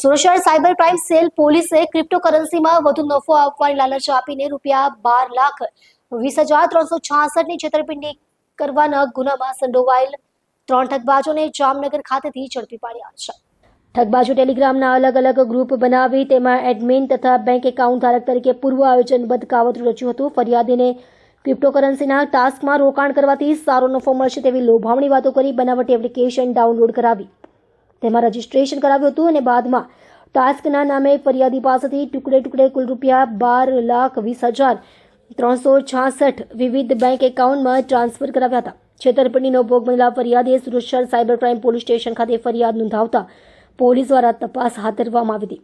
Surat cyber crime cell પોલીસે ક્રિપ્ટોકરન્સીમાં વધુ નફો આપવાની લાલચ આપીને રૂપિયા બાર લાખ વીસ હજાર ત્રણસો છાસઠની છેતરપિંડી કરવાના ગુનામાં સંડોવાયેલ ત્રણ ઠગબાજોને જામનગર ખાતેથી ઝડપી પાડ્યા છે. ઠગબાજો ટેલિગ્રામના અલગ અલગ ગ્રુપ બનાવી તેમાં એડમિન તથા બેંક એકાઉન્ટ ધારક તરીકે પૂર્વ આયોજનબદ્ધ કાવતરું રચ્યું હતું. ફરિયાદીને ક્રિપ્ટોકરન્સીના ટાસ્કમાં રોકાણ કરવાથી સારો નફો મળશે તેવી લોભામણી વાતો કરી બનાવટી એપ્લિકેશન ડાઉનલોડ કરાવી. તેમાં રજીસ્ટ્રેશન કરાવ્યું હતું અને બાદમાં ટાસ્કના નામે ફરિયાદી પાસેથી ટુકડે ટુકડે કુલ રૂપિયા બાર લાખ વીસ હજાર ત્રણસો છાસઠ વિવિધ બેંક એકાઉન્ટમાં ટ્રાન્સફર કરાવ્યા હતા. છેતરપિંડીનો ભોગ બનેલા ફરિયાદીએ Surat cyber crime police station ખાતે ફરિયાદ નોંધાવતા પોલીસ દ્વારા તપાસ હાથ ધરવામાં આવી હતી.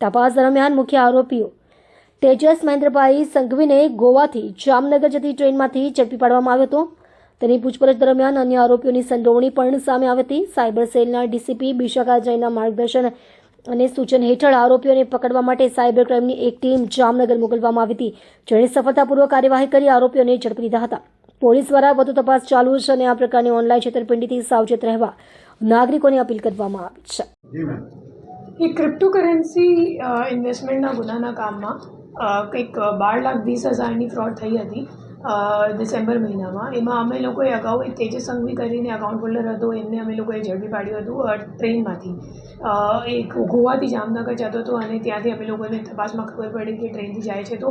તપાસ દરમિયાન મુખ્ય આરોપીઓ તેજસ મહેન્દ્રભાઈ સંઘવીને ગોવાથી જામનગર જતી ટ્રેનમાંથી ઝડપી પાડવામાં આવ્યો હતો. તેની પૂછપરછ દરમિયાન અન્ય આરોપીઓની સંડોવણી પણ સામે આવતી હતી સાયબર સેલના ડીસીપી બિશાખા જૈનના માર્ગદર્શન અને સૂચન હેઠળ આરોપીઓને પકડવા માટે સાયબર ક્રાઇમની એક ટીમ જામનગર મોકલવામાં આવી હતી. જેણે સફળતાપૂર્વક કાર્યવાહી કરી આરોપીઓને ઝડપી લીધા હતા. પોલીસ દ્વારા વધુ તપાસ ચાલુ છે અને આ પ્રકારની ઓનલાઈન છેતરપિંડીથી સાવચેત રહેવા નાગરિકોને અપીલ કરવામાં આવી છે. એ ક્રિપ્ટોકરન્સી ઇન્વેસ્ટમેન્ટના ગુનાના કામમાં કંઈક બાર લાખ વીસ હજારની ફ્રોડ થઈ હતી. ડિસેમ્બર મહિનામાં. એમાં અમે લોકોએ અગાઉ એક તેજસ સંઘવી કરીને અકાઉન્ટ હોલ્ડર હતો. એમને અમે લોકોએ ઝડપી પાડ્યું હતું ટ્રેનમાંથી એક ગોવાથી જામનગર જતો હતો અને ત્યાંથી અમે લોકોને તપાસમાં ખબર પડી કે ટ્રેનથી જાય છે તો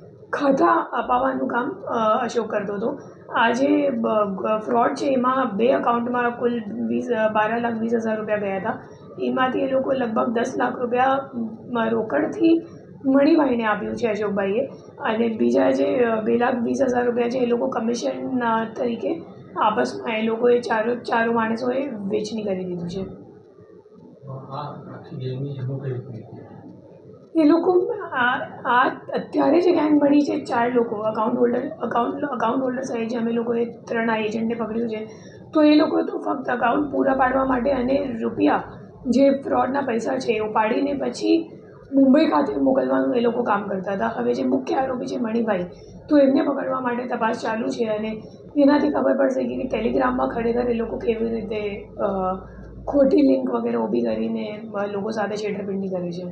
ખાતા અપાવવાનું કામ અશોક કરતો હતો. આ જે ફ્રોડ છે, એમાં બે અકાઉન્ટમાં કુલ વીસ બાર લાખ વીસ હજાર રૂપિયા ગયા હતા. એમાંથી એ લોકો લગભગ દસ લાખ રૂપિયા રોકડથી મણિભાઈને આપ્યું છે અશોકભાઈએ. અને બીજા જે બે લાખ વીસ હજાર રૂપિયા છે, એ લોકો કમિશન તરીકે આપસમાં એ લોકોએ ચારો ચારો માણસોએ વેચણી કરી દીધું છે. એ લોકો આ આ અત્યારે જે ગેંગ મળી છે, ચાર લોકો account holder account account holder સાહેબ અમે લોકોએ ત્રણ આ એજન્ટને પકડ્યું છે, તો એ લોકો તો ફક્ત અકાઉન્ટ પૂરા પાડવા માટે અને રૂપિયા જે ફ્રોડના પૈસા છે, એ ઉપાડીને પછી મુંબઈ ખાતે મોકલવાનું એ લોકો કામ કરતા હતા. હવે જે મુખ્ય આરોપી છે મણિભાઈ, તો એમને પકડવા માટે તપાસ ચાલુ છે અને એનાથી ખબર પડશે કે ટેલિગ્રામમાં ખરેખર એ લોકો કેવી રીતે ખોટી લિંક વગેરે ઊભી કરીને લોકો સાથે છેતરપિંડી કરે છે?